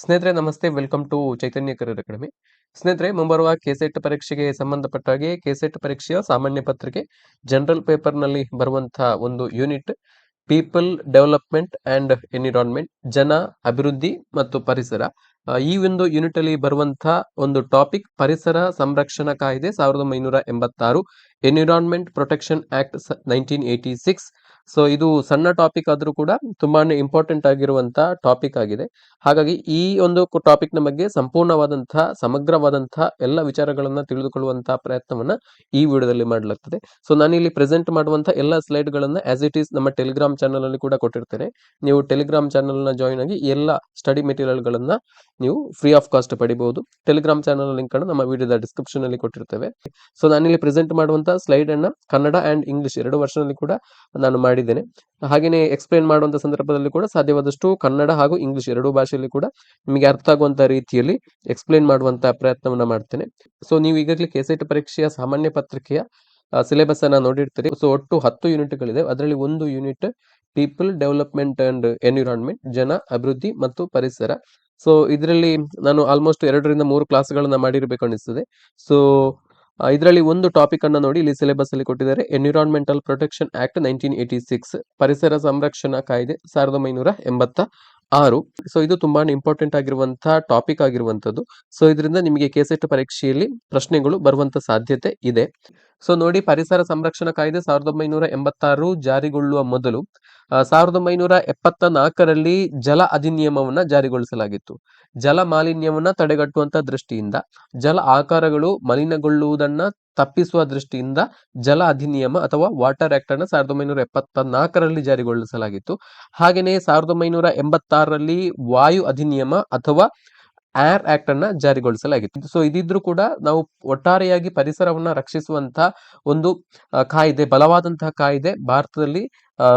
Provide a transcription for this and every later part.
ಸ್ನೇಹಿತರೆ, ನಮಸ್ತೆ. Welcome to Chaitanya career academy. ಸ್ನೇಹಿತರೆ, ಮುಂಬರುವ ಕೆಸೆಟ್ ಪರೀಕ್ಷೆಗೆ ಸಂಬಂಧಪಟ್ಟ ಹಾಗೆ ಕೆಸೆಟ್ ಪರೀಕ್ಷೆಯ ಸಾಮಾನ್ಯ ಪತ್ರಿಕೆ, ಜನರಲ್ ಪೇಪರ್ನಲ್ಲಿ ಬರುವಂತಹ ಒಂದು unit, people development and environment, ಜನ, ಅಭಿವೃದ್ಧಿ ಮತ್ತು ಪರಿಸರ. ಈ ಒಂದು ಯೂನಿಟ್ ಅಲ್ಲಿ ಬರುವಂತಹ ಒಂದು ಟಾಪಿಕ್, ಪರಿಸರ ಸಂರಕ್ಷಣಾ ಕಾಯ್ದೆ ಸಾವಿರದ ಒಂಬೈನೂರ ಎಂಬತ್ತಾರು, environment protection act nineteen eighty six so ಇದು ಸಣ್ಣ ಟಾಪಿಕ್ ಆದರೂ ಕೂಡ ತುಂಬಾನೇ ಇಂಪಾರ್ಟೆಂಟ್ ಆಗಿರುವಂತಹ ಟಾಪಿಕ್ ಆಗಿದೆ. ಹಾಗಾಗಿ ಈ ಒಂದು ಟಾಪಿಕ್ನ ಬಗ್ಗೆ ಸಂಪೂರ್ಣವಾದಂತಹ ಸಮಗ್ರವಾದಂತಹ ಎಲ್ಲ ವಿಚಾರಗಳನ್ನ ತಿಳಿದುಕೊಳ್ಳುವಂತಹ ಪ್ರಯತ್ನವನ್ನ ಈ ವಿಡಿಯೋದಲ್ಲಿ ಮಾಡಲಾಗ್ತದೆ. ಸೊ ನಾನು ಇಲ್ಲಿ ಪ್ರೆಸೆಂಟ್ ಮಾಡುವಂತಹ ಎಲ್ಲ ಸ್ಲೈಡ್ ಗಳನ್ನ ಆಸ್ ಇಟ್ ಈಸ್ ನಮ್ಮ ಟೆಲಿಗ್ರಾಮ್ ಚಾನಲ್ ಅಲ್ಲಿ ಕೂಡ ಕೊಟ್ಟಿರ್ತೇನೆ. ನೀವು ಟೆಲಿಗ್ರಾಮ್ ಚಾನಲ್ನ ಜಾಯಿನ್ ಆಗಿ ಎಲ್ಲ ಸ್ಟಡಿ ಮೆಟೀರಿಯಲ್ ಗಳನ್ನ ನೀವು ಫ್ರೀ ಆಫ್ ಕಾಸ್ಟ್ ಪಡಿಬಹುದು ಟೆಲಿಗ್ರಾಮ್ ಚಾನಲ್ ಲಿಂಕ್ ಅನ್ನು ನಮ್ಮ ವಿಡಿಯೋದ ಡಿಸ್ಕ್ರಿಪ್ಷನ್ ಅಲ್ಲಿ ಕೊಟ್ಟಿರ್ತೇವೆ. ಸೊ ನಾನಿಲ್ಲಿ ಪ್ರೆಸೆಂಟ್ ಮಾಡುವಂತಹ ಸ್ಲೈಡ್ ಅನ್ನ ಕನ್ನಡ ಅಂಡ್ ಇಂಗ್ಲಿಷ್ ಎರಡು ವರ್ಷನಲ್ಲಿ ಕೂಡ ನಾನು ಮಾಡಿದ್ದೇನೆ. ಹಾಗೇನೆ ಎಕ್ಸ್ಪ್ಲೈನ್ ಮಾಡುವಂತ ಸಂದರ್ಭದಲ್ಲಿ ಕೂಡ ಸಾಧ್ಯವಾದಷ್ಟು ಕನ್ನಡ ಹಾಗೂ ಇಂಗ್ಲಿಷ್ ಎರಡೂ ಭಾಷೆಯಲ್ಲಿ ಕೂಡ ನಿಮಗೆ ಅರ್ಥ ಆಗುವಂತ ರೀತಿಯಲ್ಲಿ ಎಕ್ಸ್ಪ್ಲೈನ್ ಮಾಡುವಂತಹ ಪ್ರಯತ್ನವನ್ನ ಮಾಡ್ತೇನೆ. ಸೊ ನೀವು ಈಗಾಗಲೇ ಕೆಸೆಟ್ ಪರೀಕ್ಷೆಯ ಸಾಮಾನ್ಯ ಪತ್ರಿಕೆಯ ಸಿಲೆಬಸ್ ಅನ್ನ ನೋಡಿರ್ತೀರಿ. ಸೊ ಒಟ್ಟು ಹತ್ತು ಯೂನಿಟ್ಗಳಿದೆ. ಅದರಲ್ಲಿ ಒಂದು unit people development and environment, ಜನ, ಅಭಿವೃದ್ಧಿ ಮತ್ತು ಪರಿಸರ. ಸೊ ಇದರಲ್ಲಿ ನಾನು ಆಲ್ಮೋಸ್ಟ್ ಎರಡರಿಂದ ಮೂರು ಕ್ಲಾಸ್ಗಳನ್ನ ಮಾಡಿರ್ಬೇಕು ಅನಿಸ್ತದೆ. ಸೊ ಇದರಲ್ಲಿ ಒಂದು ಟಾಪಿಕ್ ಅನ್ನು ನೋಡಿ ಇಲ್ಲಿ ಸಿಲೆಬಸ್ ಅಲ್ಲಿ ಕೊಟ್ಟಿದ್ದಾರೆ. Environmental protection act nineteen eighty six ಪರಿಸರ ಸಂರಕ್ಷಣಾ ಕಾಯ್ದೆ ಸಾವಿರದ ಒಂಬೈನೂರ ಎಂಬತ್ತ ಆರು. ಸೊ ಇದು ತುಂಬಾ ಇಂಪಾರ್ಟೆಂಟ್ ಆಗಿರುವಂತಹ ಟಾಪಿಕ್ ಆಗಿರುವಂತದ್ದು ಸೊ ಇದರಿಂದ ನಿಮಗೆ ಕೆಸೆಟ್ ಪರೀಕ್ಷೆಯಲ್ಲಿ ಪ್ರಶ್ನೆಗಳು ಬರುವಂತ ಸಾಧ್ಯತೆ ಇದೆ. ಸೊ ನೋಡಿ ಪರಿಸರ ಸಂರಕ್ಷಣಾ ಕಾಯ್ದೆ ಸಾವಿರದ ಒಂಬೈನೂರ ಎಂಬತ್ತಾರು ಜಾರಿಗೊಳ್ಳುವ ಮೊದಲು ಸಾವಿರದ ಒಂಬೈನೂರ ಎಪ್ಪತ್ತ ನಾಲ್ಕರಲ್ಲಿ ಜಲ ಅಧಿನಿಯಮವನ್ನ ಜಾರಿಗೊಳಿಸಲಾಗಿತ್ತು. ಜಲ ಮಾಲಿನ್ಯವನ್ನ ತಡೆಗಟ್ಟುವಂತ ದೃಷ್ಟಿಯಿಂದ, ಜಲ ಆಕಾರಗಳು ಮಲಿನಗೊಳ್ಳುವುದನ್ನ ತಪ್ಪಿಸುವ ದೃಷ್ಟಿಯಿಂದ ಜಲ ಅಧಿನಿಯಮ ಅಥವಾ ವಾಟರ್ ಆಕ್ಟ್ ಅನ್ನು ಸಾವಿರದ ಒಂಬೈನೂರ ಎಪ್ಪತ್ತ ನಾಲ್ಕರಲ್ಲಿ ಜಾರಿಗೊಳಿಸಲಾಗಿತ್ತು. ಹಾಗೆಯೇ ಸಾವಿರದ ಒಂಬೈನೂರ ಎಂಬತ್ತಾರರಲ್ಲಿ ವಾಯು ಅಧಿನಿಯಮ ಅಥವಾ ಏರ್ ಆಕ್ಟ್ ಅನ್ನ ಜಾರಿಗೊಳಿಸಲಾಗಿತ್ತು. ಸೊ ಇದಿದ್ರು ಕೂಡ ನಾವು ಒಟ್ಟಾರೆಯಾಗಿ ಪರಿಸರವನ್ನ ರಕ್ಷಿಸುವಂತ ಒಂದು ಕಾಯಿದೆ, ಬಲವಾದಂತಹ ಕಾಯ್ದೆ ಭಾರತದಲ್ಲಿ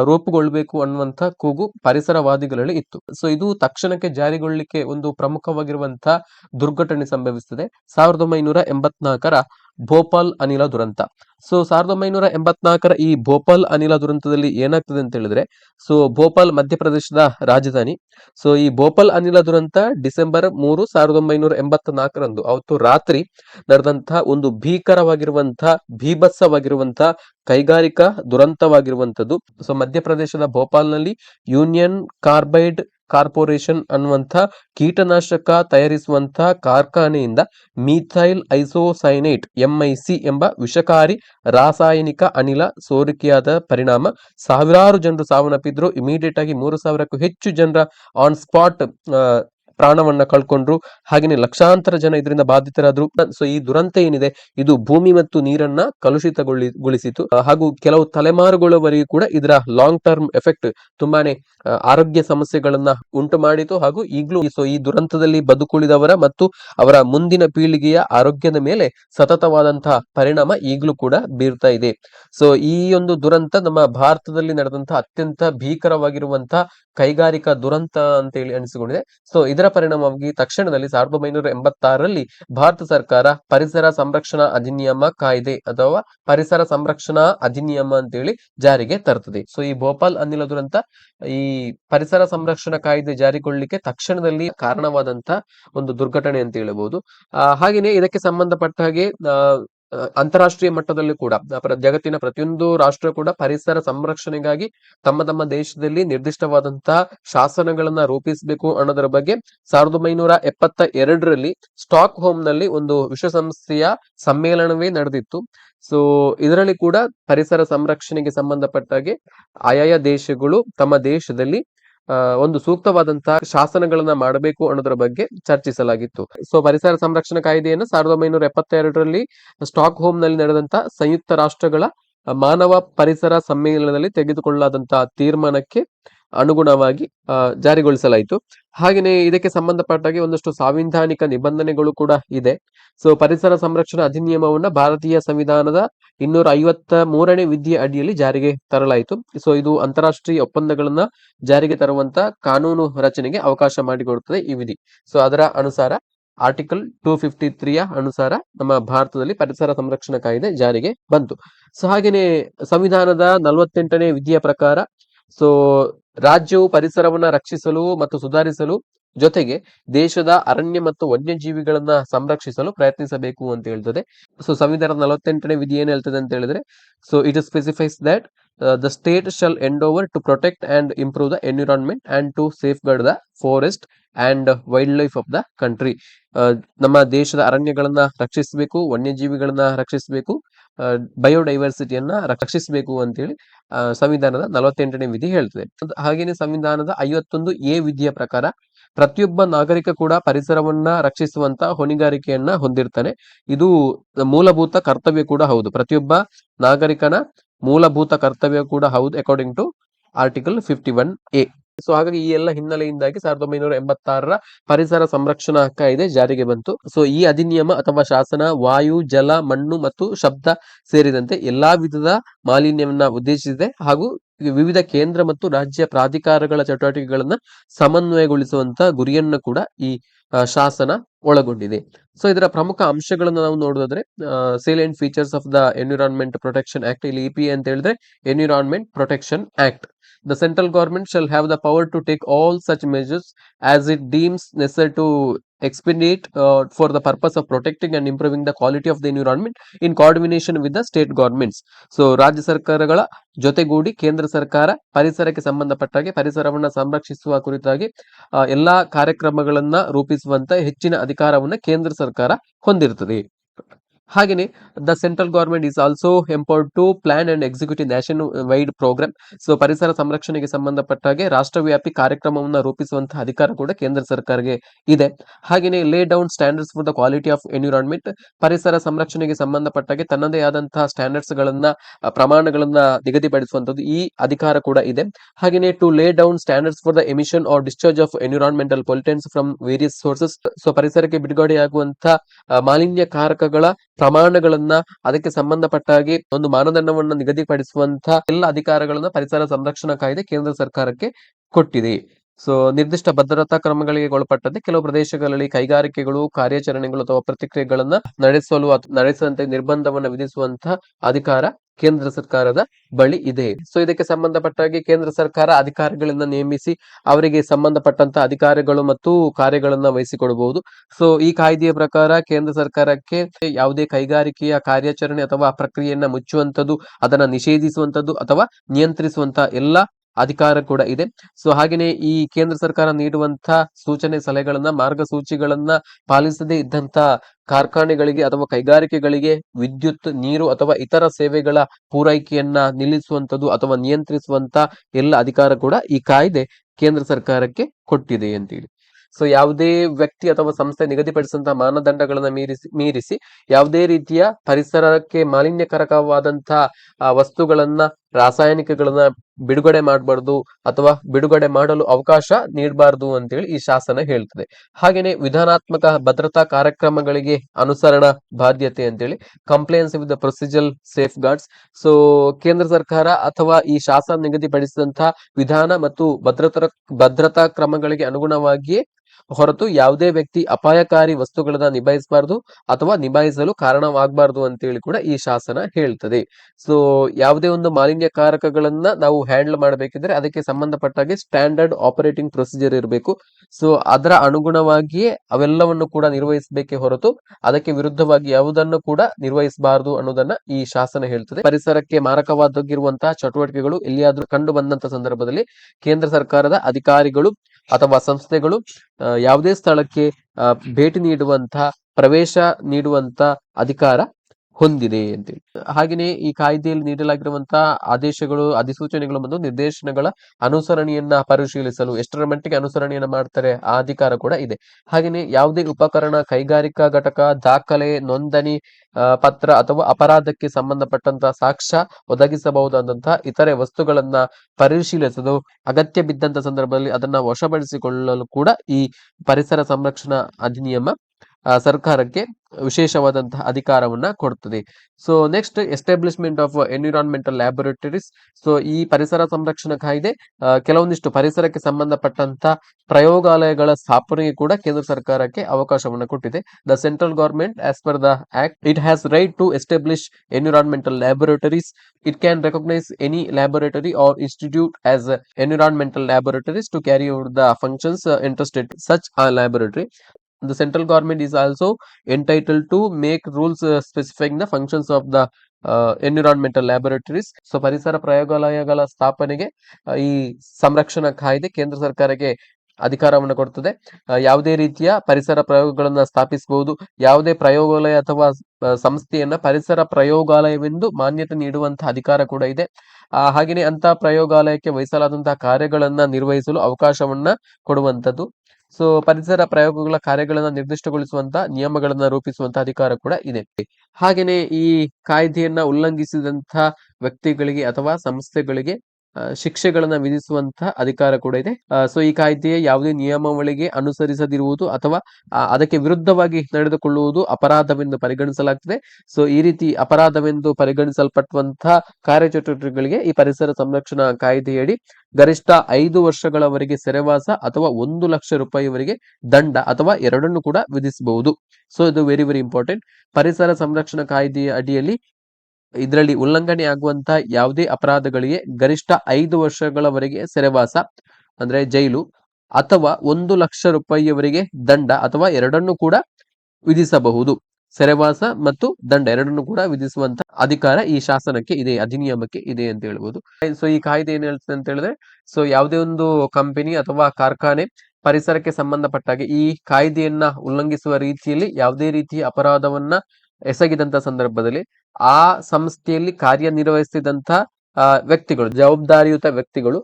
ರೂಪುಗೊಳ್ಬೇಕು ಅನ್ನುವಂತ ಕೂಗು ಪರಿಸರವಾದಿಗಳಲ್ಲಿ ಇತ್ತು. ಸೊ ಇದು ತಕ್ಷಣಕ್ಕೆ ಜಾರಿಗೊಳ್ಳಲಿಕ್ಕೆ ಒಂದು ಪ್ರಮುಖವಾಗಿರುವಂತಹ ದುರ್ಘಟನೆ ಸಂಭವಿಸುತ್ತದೆ. ಸಾವಿರದ ಒಂಬೈನೂರ ಎಂಬತ್ನಾಲ್ಕರ ಭೋಪಾಲ್ ಅನಿಲ ದುರಂತ. ಸೊ ಸಾವಿರದ ಒಂಬೈನೂರ ಎಂಬತ್ನಾಲ್ಕರ ಈ ಭೋಪಾಲ್ ಅನಿಲ ದುರಂತದಲ್ಲಿ ಏನಾಗ್ತದೆ ಅಂತ ಹೇಳಿದ್ರೆ ಸೊ ಭೋಪಾಲ್ ಮಧ್ಯಪ್ರದೇಶದ ರಾಜಧಾನಿ. ಸೊ ಈ ಭೋಪಾಲ್ ಅನಿಲ ದುರಂತ ಡಿಸೆಂಬರ್ ಮೂರು ಸಾವಿರದ ಒಂಬೈನೂರ ಎಂಬತ್ತ ನಾಲ್ಕರಂದು ಅವತ್ತು ರಾತ್ರಿ ನಡೆದಂತಹ ಒಂದು ಭೀಕರವಾಗಿರುವಂತಹ ಭೀಭತ್ಸವಾಗಿರುವಂತಹ ಕೈಗಾರಿಕಾ ದುರಂತವಾಗಿರುವಂತದ್ದು ಸೊ ಮಧ್ಯಪ್ರದೇಶದ ಭೋಪಾಲ್ನಲ್ಲಿ ಯೂನಿಯನ್ ಕಾರ್ಬೈಡ್ ಕಾರ್ಪೊರೇಷನ್ ಅನ್ನುವಂಥ ಕೀಟನಾಶಕ ತಯಾರಿಸುವಂತ ಕಾರ್ಖಾನೆಯಿಂದ ಮೀಥೈಲ್ ಐಸೋಸೈನೇಟ್, ಎಂಐಸಿ ಎಂಬ ವಿಷಕಾರಿ ರಾಸಾಯನಿಕ ಅನಿಲ ಸೋರಿಕೆಯಾದ ಪರಿಣಾಮ ಸಾವಿರಾರು ಜನರು ಸಾವನ್ನಪ್ಪಿದ್ರು. ಇಮಿಡಿಯೇಟ್ ಆಗಿ ಮೂರು ಸಾವಿರಕ್ಕೂ ಹೆಚ್ಚು ಜನರ ಆನ್ ಸ್ಪಾಟ್ ಪ್ರಾಣವನ್ನ ಕಳ್ಕೊಂಡ್ರು. ಹಾಗೇನೆ ಲಕ್ಷಾಂತರ ಜನ ಇದರಿಂದ ಬಾಧಿತರಾದ್ರು. ಸೊ, ಈ ದುರಂತ ಏನಿದೆ, ಇದು ಭೂಮಿ ಮತ್ತು ನೀರನ್ನ ಕಲುಷಿತಗೊಳಿಸಿತು ಹಾಗೂ ಕೆಲವು ತಲೆಮಾರುಗಳವರೆಗೂ ಕೂಡ ಇದರ ಲಾಂಗ್ ಟರ್ಮ್ ಎಫೆಕ್ಟ್ ತುಂಬಾನೇ ಆರೋಗ್ಯ ಸಮಸ್ಯೆಗಳನ್ನ ಉಂಟು ಮಾಡಿತು. ಹಾಗೂ ಈಗಲೂ ಸೊ, ಈ ದುರಂತದಲ್ಲಿ ಬದುಕುಳಿದವರ ಮತ್ತು ಅವರ ಮುಂದಿನ ಪೀಳಿಗೆಯ ಆರೋಗ್ಯದ ಮೇಲೆ ಸತತವಾದಂತಹ ಪರಿಣಾಮ ಈಗಲೂ ಕೂಡ ಬೀರ್ತಾ ಇದೆ. ಸೊ, ಈ ಒಂದು ದುರಂತ ನಮ್ಮ ಭಾರತದಲ್ಲಿ ನಡೆದಂತಹ ಅತ್ಯಂತ ಭೀಕರವಾಗಿರುವಂತಹ ಕೈಗಾರಿಕಾ ದುರಂತ ಅಂತ ಹೇಳಿ ಅನಿಸಿಕೊಂಡಿದೆ ಸೊ, ಇದರ ಪರಿಣಾಮವಾಗಿ ತಕ್ಷಣದಲ್ಲಿ ಸಾವಿರದ ಒಂಬೈನೂರ ಎಂಬತ್ತಾರರಲ್ಲಿ ಭಾರತ ಸರ್ಕಾರ ಪರಿಸರ ಸಂರಕ್ಷಣಾ ಅಧಿನಿಯಮ ಕಾಯ್ದೆ ಅಥವಾ ಪರಿಸರ ಸಂರಕ್ಷಣಾ ಅಧಿನಿಯಮ ಅಂತೇಳಿ ಜಾರಿಗೆ ತರ್ತದೆ. ಸೊ ಈ ಭೋಪಾಲ್ ಅನಿಲ ದುರಂತ ಈ ಪರಿಸರ ಸಂರಕ್ಷಣಾ ಕಾಯ್ದೆ ಜಾರಿಗೊಳ್ಳಲಿಕ್ಕೆ ತಕ್ಷಣದಲ್ಲಿ ಕಾರಣವಾದಂತ ಒಂದು ದುರ್ಘಟನೆ ಅಂತ ಹೇಳಬಹುದು. ಹಾಗೇನೆ ಇದಕ್ಕೆ ಸಂಬಂಧಪಟ್ಟ ಹಾಗೆ ಅಂತಾರಾಷ್ಟ್ರೀಯ ಮಟ್ಟದಲ್ಲಿ ಕೂಡ ಜಗತ್ತಿನ ಪ್ರತಿಯೊಂದು ರಾಷ್ಟ್ರ ಕೂಡ ಪರಿಸರ ಸಂರಕ್ಷಣೆಗಾಗಿ ತಮ್ಮ ತಮ್ಮ ದೇಶದಲ್ಲಿ ನಿರ್ದಿಷ್ಟವಾದಂತಹ ಶಾಸನಗಳನ್ನ ರೂಪಿಸಬೇಕು ಅನ್ನೋದರ ಬಗ್ಗೆ ಸಾವಿರದ ಒಂಬೈನೂರ ಎಪ್ಪತ್ತ ಎರಡರಲ್ಲಿ ಸ್ಟಾಕ್ ಹೋಮ್ನಲ್ಲಿ ಒಂದು ವಿಶ್ವಸಂಸ್ಥೆಯ ಸಮ್ಮೇಳನವೇ ನಡೆದಿತ್ತು. ಸೊ, ಇದರಲ್ಲಿ ಕೂಡ ಪರಿಸರ ಸಂರಕ್ಷಣೆಗೆ ಸಂಬಂಧಪಟ್ಟ ಹಾಗೆ ಆಯಾಯ ದೇಶಗಳು ತಮ್ಮ ದೇಶದಲ್ಲಿ ಒಂದು ಸೂಕ್ತವಾದಂತಹ ಶಾಸನಗಳನ್ನ ಮಾಡಬೇಕು ಅನ್ನೋದರ ಬಗ್ಗೆ ಚರ್ಚಿಸಲಾಗಿತ್ತು. ಸೊ ಪರಿಸರ ಸಂರಕ್ಷಣಾ ಕಾಯ್ದೆಯನ್ನು ಸಾವಿರದ ಒಂಬೈನೂರ ಎಪ್ಪತ್ತೆರಡರಲ್ಲಿ ಸ್ಟಾಕ್ ಹೋಮ್ನಲ್ಲಿ ನಡೆದಂತ ಸಂಯುಕ್ತ ರಾಷ್ಟ್ರಗಳ ಮಾನವ ಪರಿಸರ ಸಮ್ಮೇಳನದಲ್ಲಿ ತೆಗೆದುಕೊಳ್ಳಲಾದಂತಹ ತೀರ್ಮಾನಕ್ಕೆ ಅನುಗುಣವಾಗಿ ಜಾರಿಗೊಳಿಸಲಾಯಿತು. ಹಾಗೆಯೇ ಇದಕ್ಕೆ ಸಂಬಂಧಪಟ್ಟಾಗಿ ಒಂದಷ್ಟು ಸಾಂವಿಧಾನಿಕ ನಿಬಂಧನೆಗಳು ಕೂಡ ಇದೆ. ಸೊ ಪರಿಸರ ಸಂರಕ್ಷಣಾ ಅಧಿನಿಯಮವನ್ನ ಭಾರತೀಯ ಸಂವಿಧಾನದ ಇನ್ನೂರ ಐವತ್ತ ಮೂರನೇ ವಿಧಿಯ ಅಡಿಯಲ್ಲಿ ಜಾರಿಗೆ ತರಲಾಯಿತು. ಸೊ ಇದು ಅಂತಾರಾಷ್ಟ್ರೀಯ ಒಪ್ಪಂದಗಳನ್ನ ಜಾರಿಗೆ ತರುವಂತ ಕಾನೂನು ರಚನೆಗೆ ಅವಕಾಶ ಮಾಡಿಕೊಡುತ್ತದೆ ಈ ವಿಧಿ. ಸೊ ಅದರ ಅನುಸಾರ ಆರ್ಟಿಕಲ್ ಟೂ ಫಿಫ್ಟಿ ತ್ರೀಯ ಅನುಸಾರ ನಮ್ಮ ಭಾರತದಲ್ಲಿ ಪರಿಸರ ಸಂರಕ್ಷಣಾ ಕಾಯ್ದೆ ಜಾರಿಗೆ ಬಂತು. ಸೊ ಹಾಗೇನೆ ಸಂವಿಧಾನದ ನಲವತ್ತೆಂಟನೇ ವಿಧಿಯ ಪ್ರಕಾರ ಸೊ ರಾಜ್ಯವು ಪರಿಸರವನ್ನ ರಕ್ಷಿಸಲು ಮತ್ತು ಸುಧಾರಿಸಲು ಜೊತೆಗೆ ದೇಶದ ಅರಣ್ಯ ಮತ್ತು ವನ್ಯಜೀವಿಗಳನ್ನ ಸಂರಕ್ಷಿಸಲು ಪ್ರಯತ್ನಿಸಬೇಕು ಅಂತ ಹೇಳ್ತದೆ. ಸೊ ಸಂವಿಧಾನದ ನಲವತ್ತೆಂಟನೇ ವಿಧಿ ಏನ್ ಹೇಳ್ತದೆ ಅಂತ ಹೇಳಿದ್ರೆ so it specifies that the state shall endeavour to and and improve the environment to safe the forest and wildlife of the country ನಮ್ಮ ದೇಶದ ಅರಣ್ಯಗಳನ್ನ ರಕ್ಷಿಸಬೇಕು, ವನ್ಯಜೀವಿಗಳನ್ನ ರಕ್ಷಿಸಬೇಕು ಬಯೋಡೈವರ್ಸಿಟಿಯನ್ನ ರಕ್ಷಿಸಬೇಕು ಅಂತೇಳಿ ಸಂವಿಧಾನದ ನಲವತ್ತೆಂಟನೇ ವಿಧಿ ಹೇಳ್ತದೆ. ಹಾಗೇನೆ ಸಂವಿಧಾನದ ಐವತ್ತೊಂದು ಎ ವಿಧಿಯ ಪ್ರಕಾರ ಪ್ರತಿಯೊಬ್ಬ ನಾಗರಿಕ ಕೂಡ ಪರಿಸರವನ್ನ ರಕ್ಷಿಸುವಂತ ಹೊಣೆಗಾರಿಕೆಯನ್ನ ಹೊಂದಿರ್ತಾನೆ. ಇದು ಮೂಲಭೂತ ಕರ್ತವ್ಯ ಕೂಡ ಹೌದು. ಪ್ರತಿಯೊಬ್ಬ ನಾಗರಿಕನ ಮೂಲಭೂತ ಕರ್ತವ್ಯ ಕೂಡ ಹೌದು according to article fifty one A so ಹಾಗಾಗಿ ಈ ಎಲ್ಲ ಹಿನ್ನೆಲೆಯಿಂದಾಗಿ ಸಾವಿರದ ಒಂಬೈನೂರ ಎಂಬತ್ತಾರರ ಪರಿಸರ ಸಂರಕ್ಷಣಾ ಕಾಯ್ದೆ ಜಾರಿಗೆ ಬಂತು. ಸೊ ಈ ಅಧಿನಿಯಮ ಅಥವಾ ಶಾಸನ, ವಾಯು, ಜಲ, ಮಣ್ಣು ಮತ್ತು ಶಬ್ದ ಸೇರಿದಂತೆ ಎಲ್ಲಾ ವಿಧದ ಮಾಲಿನ್ಯವನ್ನ ಉದ್ದೇಶಿಸಿದೆ ಹಾಗೂ ವಿವಿಧ ಕೇಂದ್ರ ಮತ್ತು ರಾಜ್ಯ ಪ್ರಾಧಿಕಾರಗಳ ಚಟುವಟಿಕೆಗಳನ್ನ ಸಮನ್ವಯಗೊಳಿಸುವಂತ ಗುರಿಯನ್ನು ಕೂಡ ಈ ಶಾಸನ ಒಳಗೊಂಡಿದೆ. ಸೊ ಇದರ ಪ್ರಮುಖ ಅಂಶಗಳನ್ನು ನಾವು ನೋಡೋದಾದ್ರೆ salient features of the environment protection act ಇಲ್ಲಿ ಇ ಪಿ ಅಂತ ಹೇಳಿದ್ರೆ environment protection act the central government shall have the power to take all such measures as it deems necessary to expedite uh, for the purpose of protecting and improving the quality of the environment in coordination with the state governments. So ರಾಜ್ಯ ಸರ್ಕಾರಗಳ ಜೊತೆಗೂಡಿ ಕೇಂದ್ರ ಸರ್ಕಾರ ಪರಿಸರಕ್ಕೆ ಸಂಬಂಧಪಟ್ಟ ಹಾಗೆ ಪರಿಸರವನ್ನ ಸಂರಕ್ಷಿಸುವ ಕುರಿತಾಗಿ ಎಲ್ಲಾ ಕಾರ್ಯಕ್ರಮಗಳನ್ನ ರೂಪಿಸುವಂತ ಹೆಚ್ಚಿನ ಅಧಿಕಾರವನ್ನ ಕೇಂದ್ರ ಸರ್ಕಾರ ಹೊಂದಿರುತ್ತದೆ ಹಾಗೆಯೇ the central government is also empowered to plan and executive nationwide programme so ಪರಿಸರ ಸಂರಕ್ಷಣೆಗೆ ಸಂಬಂಧಪಟ್ಟ ಹಾಗೆ ರಾಷ್ಟ್ರವ್ಯಾಪಿ ಕಾರ್ಯಕ್ರಮವನ್ನು ರೂಪಿಸುವಂತಹ ಅಧಿಕಾರ ಕೂಡ ಕೇಂದ್ರ ಸರ್ಕಾರಕ್ಕೆ ಇದೆ. ಹಾಗೆಯೇ lay down standards for the quality of environment ಪರಿಸರ ಸಂರಕ್ಷಣೆಗೆ ಸಂಬಂಧಪಟ್ಟಾಗೆ ತನ್ನದೇ ಆದಂತಹ ಸ್ಟ್ಯಾಂಡರ್ಡ್ಸ್ ಗಳನ್ನ, ಪ್ರಮಾಣಗಳನ್ನ ನಿಗದಿಪಡಿಸುವಂತದ್ದು ಈ ಅಧಿಕಾರ ಕೂಡ ಇದೆ. ಹಾಗೆಯೇ to lay down standards for the emission or discharge of environmental pollutants from various sources so ಪರಿಸರಕ್ಕೆ ಬಿಡುಗಡೆಯಾಗುವಂತಹ ಮಾಲಿನ್ಯ ಮಾಲಿನ್ಯಕಾರಕಗಳ ಪ್ರಮಾಣಗಳನ್ನ ಅದಕ್ಕೆ ಸಂಬಂಧಪಟ್ಟ ಹಾಗೆ ಒಂದು ಮಾನದಂಡವನ್ನು ನಿಗದಿಪಡಿಸುವಂತಹ ಎಲ್ಲ ಅಧಿಕಾರಗಳನ್ನ ಪರಿಸರ ಸಂರಕ್ಷಣಾ ಕಾಯ್ದೆ ಕೇಂದ್ರ ಸರ್ಕಾರಕ್ಕೆ ಕೊಟ್ಟಿದೆ. ಸೊ ನಿರ್ದಿಷ್ಟ ಭದ್ರತಾ ಕ್ರಮಗಳಿಗೆ ಒಳಪಟ್ಟಂತೆ ಕೆಲವು ಪ್ರದೇಶಗಳಲ್ಲಿ ಕೈಗಾರಿಕೆಗಳು, ಕಾರ್ಯಾಚರಣೆಗಳು ಅಥವಾ ಪ್ರತಿಕ್ರಿಯೆಗಳನ್ನ ನಡೆಸಲು ಅಥವಾ ನಡೆಸದಂತೆ ನಿರ್ಬಂಧವನ್ನ ವಿಧಿಸುವಂತಹ ಅಧಿಕಾರ ಕೇಂದ್ರ ಸರ್ಕಾರದ ಬಳಿ ಇದೆ. ಸೊ ಇದಕ್ಕೆ ಸಂಬಂಧಪಟ್ಟ ಹಾಗೆ ಕೇಂದ್ರ ಸರ್ಕಾರ ಅಧಿಕಾರಿಗಳನ್ನ ನೇಮಿಸಿ ಅವರಿಗೆ ಸಂಬಂಧಪಟ್ಟಂತ ಅಧಿಕಾರಿಗಳು ಮತ್ತು ಕಾರ್ಯಗಳನ್ನ ವಹಿಸಿಕೊಡಬಹುದು ಸೊ ಈ ಕಾಯ್ದೆಯ ಪ್ರಕಾರ ಕೇಂದ್ರ ಸರ್ಕಾರಕ್ಕೆ ಯಾವುದೇ ಕೈಗಾರಿಕೆಯ ಕಾರ್ಯಾಚರಣೆ ಅಥವಾ ಪ್ರಕ್ರಿಯೆಯನ್ನ ಮುಚ್ಚುವಂತದ್ದು ಅದನ್ನ ನಿಷೇಧಿಸುವಂತದ್ದು ಅಥವಾ ನಿಯಂತ್ರಿಸುವಂತ ಎಲ್ಲ ಅಧಿಕಾರ ಕೂಡ ಇದೆ. ಸೊ ಹಾಗೆಯೇ ಈ ಕೇಂದ್ರ ಸರ್ಕಾರ ನೀಡುವಂತಹ ಸೂಚನೆ, ಸಲಹೆಗಳನ್ನ, ಮಾರ್ಗಸೂಚಿಗಳನ್ನ ಪಾಲಿಸದೇ ಇದ್ದಂತ ಕಾರ್ಖಾನೆಗಳಿಗೆ ಅಥವಾ ಕೈಗಾರಿಕೆಗಳಿಗೆ ವಿದ್ಯುತ್, ನೀರು ಅಥವಾ ಇತರ ಸೇವೆಗಳ ಪೂರೈಕೆಯನ್ನ ನಿಲ್ಲಿಸುವಂತದ್ದು ಅಥವಾ ನಿಯಂತ್ರಿಸುವಂತ ಎಲ್ಲ ಅಧಿಕಾರ ಕೂಡ ಈ ಕಾಯ್ದೆ ಕೇಂದ್ರ ಸರ್ಕಾರಕ್ಕೆ ಕೊಟ್ಟಿದೆ ಅಂತೇಳಿ. ಸೊ ಯಾವುದೇ ವ್ಯಕ್ತಿ ಅಥವಾ ಸಂಸ್ಥೆ ನಿಗದಿಪಡಿಸಿದಂತಹ ಮಾನದಂಡಗಳನ್ನ ಮೀರಿಸಿ ಮೀರಿಸಿ ಯಾವುದೇ ರೀತಿಯ ಪರಿಸರಕ್ಕೆ ಮಾಲಿನ್ಯಕಾರಕವಾದಂತಹ ವಸ್ತುಗಳನ್ನ ರಾಸಾಯನಿಕಗಳನ್ನ ಬಿಡುಗಡೆ ಮಾಡಬಾರ್ದು ಅಥವಾ ಬಿಡುಗಡೆ ಮಾಡಲು ಅವಕಾಶ ನೀಡಬಾರ್ದು ಅಂತೇಳಿ ಈ ಶಾಸನ ಹೇಳ್ತದೆ. ಹಾಗೇನೆ ವಿಧಾನಾತ್ಮಕ ಭದ್ರತಾ ಕಾರ್ಯಕ್ರಮಗಳಿಗೆ ಅನುಸರಣ ಬಾಧ್ಯತೆ ಅಂತೇಳಿ compliance with the procedure safeguards so ಕೇಂದ್ರ ಸರ್ಕಾರ ಅಥವಾ ಈ ಶಾಸನ ನಿಗದಿಪಡಿಸಿದಂತಹ ವಿಧಾನ ಮತ್ತು ಭದ್ರತಾ ಭದ್ರತಾ ಕ್ರಮಗಳಿಗೆ ಅನುಗುಣವಾಗಿಯೇ ಹೊರತು ಯಾವುದೇ ವ್ಯಕ್ತಿ ಅಪಾಯಕಾರಿ ವಸ್ತುಗಳನ್ನ ನಿಭಾಯಿಸಬಾರ್ದು ಅಥವಾ ನಿಭಾಯಿಸಲು ಕಾರಣವಾಗಬಾರ್ದು ಅಂತೇಳಿ ಕೂಡ ಈ ಶಾಸನ ಹೇಳ್ತದೆ. ಸೊ ಯಾವುದೇ ಒಂದು ಮಾಲಿನ್ಯಕಾರಕಗಳನ್ನ ನಾವು ಹ್ಯಾಂಡಲ್ ಮಾಡಬೇಕಿದ್ರೆ ಅದಕ್ಕೆ ಸಂಬಂಧಪಟ್ಟಾಗೆ ಸ್ಟ್ಯಾಂಡರ್ಡ್ ಆಪರೇಟಿಂಗ್ ಪ್ರೊಸೀಜರ್ ಇರಬೇಕು. ಸೊ ಅದರ ಅನುಗುಣವಾಗಿಯೇ ಅವೆಲ್ಲವನ್ನು ಕೂಡ ನಿರ್ವಹಿಸಬೇಕೆ ಹೊರತು ಅದಕ್ಕೆ ವಿರುದ್ಧವಾಗಿ ಯಾವುದನ್ನು ಕೂಡ ನಿರ್ವಹಿಸಬಾರದು ಅನ್ನೋದನ್ನ ಈ ಶಾಸನ ಹೇಳ್ತದೆ. ಪರಿಸರಕ್ಕೆ ಮಾರಕವಾದಗಿರುವಂತಹ ಚಟುವಟಿಕೆಗಳು ಎಲ್ಲಿಯಾದ್ರೂ ಕಂಡು ಬಂದಂತ ಸಂದರ್ಭದಲ್ಲಿ ಕೇಂದ್ರ ಸರ್ಕಾರದ ಅಧಿಕಾರಿಗಳು ಅಥವಾ ಸಂಸ್ಥೆಗಳು ಯಾವುದೇ ಸ್ಥಳಕ್ಕೆ ಭೇಟಿ ನೀಡುವಂತಹ ಪ್ರವೇಶ ನೀಡುವಂತ ಅಧಿಕಾರ ಹೊಂದಿದೆ ಅಂತೇಳಿ. ಹಾಗೆಯೇ ಈ ಕಾಯ್ದೆಯಲ್ಲಿ ನೀಡಲಾಗಿರುವಂತಹ ಆದೇಶಗಳು, ಅಧಿಸೂಚನೆಗಳು ಮತ್ತು ನಿರ್ದೇಶನಗಳ ಅನುಸರಣೆಯನ್ನ ಪರಿಶೀಲಿಸಲು ಎಷ್ಟರ ಮಟ್ಟಿಗೆ ಅನುಸರಣೆಯನ್ನ ಮಾಡ್ತಾರೆ ಆ ಅಧಿಕಾರ ಕೂಡ ಇದೆ. ಹಾಗೆಯೇ ಯಾವುದೇ ಉಪಕರಣ, ಕೈಗಾರಿಕಾ ಘಟಕ, ದಾಖಲೆ, ನೋಂದಣಿ ಪತ್ರ ಅಥವಾ ಅಪರಾಧಕ್ಕೆ ಸಂಬಂಧಪಟ್ಟಂತಹ ಸಾಕ್ಷ್ಯ ಒದಗಿಸಬಹುದಾದಂತಹ ಇತರೆ ವಸ್ತುಗಳನ್ನ ಪರಿಶೀಲಿಸಲು, ಅಗತ್ಯ ಬಿದ್ದಂತ ಸಂದರ್ಭದಲ್ಲಿ ಅದನ್ನ ವಶಪಡಿಸಿಕೊಳ್ಳಲು ಕೂಡ ಈ ಪರಿಸರ ಸಂರಕ್ಷಣಾ ಅಧಿನಿಯಮ ಸರ್ಕಾರಕ್ಕೆ ವಿಶೇಷವಾದಂತಹ ಅಧಿಕಾರವನ್ನ ಕೊಡ್ತದೆ. So next establishment of environmental laboratories so ಈ ಪರಿಸರ ಸಂರಕ್ಷಣಾ ಕಾಯ್ದೆ ಕೆಲವೊಂದಿಷ್ಟು ಪರಿಸರಕ್ಕೆ ಸಂಬಂಧಪಟ್ಟಂತ ಪ್ರಯೋಗಾಲಯಗಳ ಸ್ಥಾಪನೆಗೆ ಕೂಡ ಕೇಂದ್ರ ಸರ್ಕಾರಕ್ಕೆ ಅವಕಾಶವನ್ನು ಕೊಟ್ಟಿದೆ. The central government as per the act it has right to establish environmental laboratories it can recognise any laboratory or institute as environmental laboratories to carry out the functions interested such a laboratory. The central government is also entitled to make rules uh, specifying the functions of the environmental laboratories. So ಪರಿಸರ ಪ್ರಯೋಗಾಲಯಗಳ ಸ್ಥಾಪನೆಗೆ ಈ ಸಂರಕ್ಷಣಾ ಕಾಯ್ದೆ ಕೇಂದ್ರ ಸರ್ಕಾರಕ್ಕೆ ಅಧಿಕಾರವನ್ನು ಕೊಡ್ತದೆ. ಆ, ಯಾವುದೇ ರೀತಿಯ ಪರಿಸರ ಪ್ರಯೋಗಗಳನ್ನ ಸ್ಥಾಪಿಸಬಹುದು. ಯಾವುದೇ ಪ್ರಯೋಗಾಲಯ ಅಥವಾ ಸಂಸ್ಥೆಯನ್ನ ಪರಿಸರ ಪ್ರಯೋಗಾಲಯವೆಂದು ಮಾನ್ಯತೆ ನೀಡುವಂತಹ ಅಧಿಕಾರ ಕೂಡ ಇದೆ. ಹಾಗೆಯೇ ಅಂತ ಪ್ರಯೋಗಾಲಯಕ್ಕೆ ವಹಿಸಲಾದಂತಹ ಕಾರ್ಯಗಳನ್ನ ನಿರ್ವಹಿಸಲು ಅವಕಾಶವನ್ನ ಕೊಡುವಂತದ್ದು ಸೊ ಪರಿಸರ ಪ್ರಯೋಗಗಳ ಕಾರ್ಯಗಳನ್ನ ನಿರ್ದಿಷ್ಟಗೊಳಿಸುವಂತ ನಿಯಮಗಳನ್ನ ರೂಪಿಸುವಂತ ಅಧಿಕಾರ ಕೂಡ ಇದೆ. ಹಾಗೇನೆ ಈ ಕಾಯ್ದೆಯನ್ನ ಉಲ್ಲಂಘಿಸಿದಂತ ವ್ಯಕ್ತಿಗಳಿಗೆ ಅಥವಾ ಸಂಸ್ಥೆಗಳಿಗೆ ಶಿಕ್ಷೆಗಳನ್ನ ವಿಧಿಸುವಂತಹ ಅಧಿಕಾರ ಕೂಡ ಇದೆ. ಸೊ ಈ ಕಾಯ್ದೆಯ ಯಾವುದೇ ನಿಯಮಾವಳಿಗೆ ಅನುಸರಿಸದಿರುವುದು ಅಥವಾ ಅದಕ್ಕೆ ವಿರುದ್ಧವಾಗಿ ನಡೆದುಕೊಳ್ಳುವುದು ಅಪರಾಧವೆಂದು ಪರಿಗಣಿಸಲಾಗ್ತದೆ. ಸೊ ಈ ರೀತಿ ಅಪರಾಧವೆಂದು ಪರಿಗಣಿಸಲ್ಪಟ್ಟಂತಹ ಕಾರ್ಯಚಟುವಟಿಕೆಗಳಿಗೆ ಈ ಪರಿಸರ ಸಂರಕ್ಷಣಾ ಕಾಯ್ದೆಯಡಿ ಗರಿಷ್ಠ ಐದು ವರ್ಷಗಳವರೆಗೆ ಸೆರೆವಾಸ ಅಥವಾ ಒಂದು ಲಕ್ಷ ರೂಪಾಯಿವರೆಗೆ ದಂಡ ಅಥವಾ ಎರಡನ್ನು ಕೂಡ ವಿಧಿಸಬಹುದು. ಸೊ ಇದು ವೆರಿ ವೆರಿ ಇಂಪಾರ್ಟೆಂಟ್ ಪರಿಸರ ಸಂರಕ್ಷಣಾ ಕಾಯ್ದೆಯ ಅಡಿಯಲ್ಲಿ ಇದರಲ್ಲಿ ಉಲ್ಲಂಘನೆ ಆಗುವಂತ ಯಾವುದೇ ಅಪರಾಧಗಳಿಗೆ ಗರಿಷ್ಠ ಐದು ವರ್ಷಗಳವರೆಗೆ ಸೆರೆವಾಸ, ಅಂದ್ರೆ ಜೈಲು, ಅಥವಾ ಒಂದು ಲಕ್ಷ ರೂಪಾಯಿಯವರೆಗೆ ದಂಡ ಅಥವಾ ಎರಡನ್ನು ಕೂಡ ವಿಧಿಸಬಹುದು. ಸೆರೆವಾಸ ಮತ್ತು ದಂಡ ಎರಡನ್ನು ಕೂಡ ವಿಧಿಸುವಂತ ಅಧಿಕಾರ ಈ ಶಾಸನಕ್ಕೆ ಇದೆ, ಅಧಿನಿಯಮಕ್ಕೆ ಇದೆ ಅಂತ ಹೇಳ್ಬೋದು. ಸೊ ಈ ಕಾಯ್ದೆ ಏನ್ ಹೇಳ್ತದೆ ಅಂತ ಹೇಳಿದ್ರೆ ಸೊ ಯಾವುದೇ ಒಂದು ಕಂಪನಿ ಅಥವಾ ಕಾರ್ಖಾನೆ ಪರಿಸರಕ್ಕೆ ಸಂಬಂಧಪಟ್ಟಾಗೆ ಈ ಕಾಯ್ದೆಯನ್ನ ಉಲ್ಲಂಘಿಸುವ ರೀತಿಯಲ್ಲಿ ಯಾವುದೇ ರೀತಿಯ ಅಪರಾಧವನ್ನ ಎಸಗಿದಂತ ಸಂದರ್ಭದಲ್ಲಿ ಆ ಸಂಸ್ಥೆಯಲ್ಲಿ ಕಾರ್ಯನಿರ್ವಹಿಸಿದಂತ ವ್ಯಕ್ತಿಗಳು, ಜವಾಬ್ದಾರಿಯುತ ವ್ಯಕ್ತಿಗಳು